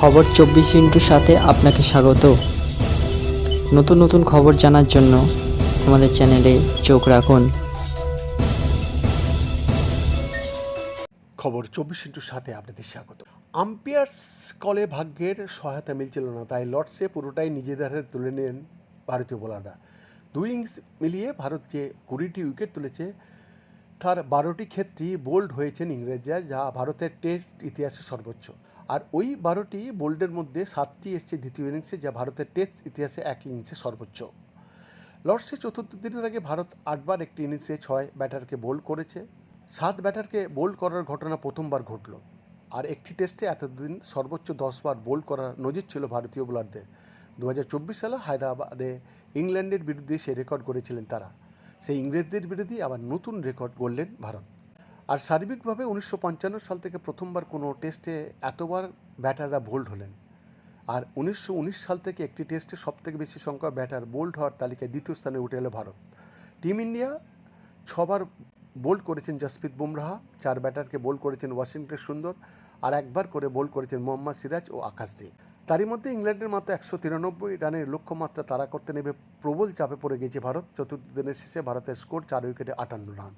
খবর চব্বিশ ইন্টুর সাথে আপনাকে স্বাগত। নতুন নতুন খবর জানার জন্য আমাদের চ্যানেলে চোখ রাখুন। খবর চব্বিশ ইন্টুর সাথে আপনাদের স্বাগত। আম্পায়ার্স কলে ভাগ্যের সহায়তা মিলছিল না, তাই লর্ডসে পুরোটাই নিজেদের হাতে তুলে নেন ভারতীয় বোলাররা। দুই ইনিংস মিলিয়ে ভারত যে কুড়িটি উইকেট তুলেছে তার বারোটি ক্ষেত্রেই বোল্ড হয়েছেন ইংরেজরা, যা ভারতের টেস্ট ইতিহাসে সর্বোচ্চ। আর ওই বারোটি বোল্ডের মধ্যে সাতটি এসছে দ্বিতীয় ইনিংসে, যা ভারতের টেস্ট ইতিহাসে এক ইনিংসে সর্বোচ্চ। লর্ডসে চতুর্থ দিনের আগে ভারত আটবার একটি ইনিংসে ছয় ব্যাটারকে বোল্ড করেছে। সাত ব্যাটারকে বোল্ড করার ঘটনা প্রথমবার ঘটল। আর একটি টেস্টে এতদিন সর্বোচ্চ দশবার বোল্ড করার নজির ছিল ভারতীয় বোলারদের। দু হাজার চব্বিশ সালে হায়দ্রাবাদে ইংল্যান্ডের বিরুদ্ধে সে রেকর্ড করেছিলেন তারা। সেই ইংরেজদের বিরোধী আবার নতুন রেকর্ড গড়লেন ভারত। আর সার্বিকভাবে উনিশশো পঞ্চান্ন সাল থেকে প্রথমবার কোনো টেস্টে এতবার ব্যাটাররা বোল্ড হলেন। আর উনিশশো উনিশ সাল থেকে একটি টেস্টে সবথেকে বেশি সংখ্যা ব্যাটার বোল্ড হওয়ার তালিকায় দ্বিতীয় স্থানে উঠে এলো ভারত। টিম ইন্ডিয়া ছবার বোল্ড করেছেন জসপ্রীত বুমরাহ চার ব্যাটারকে বোল্ড করেছেন ওয়াশিংটন সুন্দর, আর একবার করে বোল্ড করেছেন মোহাম্মদ সিরাজ ও আকাশদীপ তারই মধ্যে ইংল্যান্ডের মাত্র একশো তিরানব্বই রানের লক্ষ্যমাত্রা তারা করতে নেবে প্রবল চাপে পড়ে গেছে ভারত। চতুর্থ দিনের শেষে ভারতের স্কোর চার উইকেটে আটান্ন রান।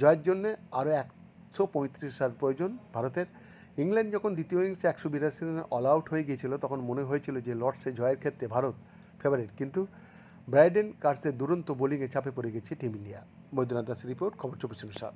জয়ের জন্য আরও একশো পঁয়ত্রিশ রান প্রয়োজন ভারতের। ইংল্যান্ড যখন দ্বিতীয় ইনিংসে একশো বিরাশি রানে অল আউট হয়ে গিয়েছিল, তখন মনে হয়েছিল যে লর্ডসে জয়ের ক্ষেত্রে ভারত ফেভারিট কিন্তু ব্রাইডেন কার্সের দুরন্ত বোলিংয়ে চাপে পড়ে গেছে টিম ইন্ডিয়া। বৈদ্যনাথ দাসের রিপোর্ট, খবর চব্বিশ সাত।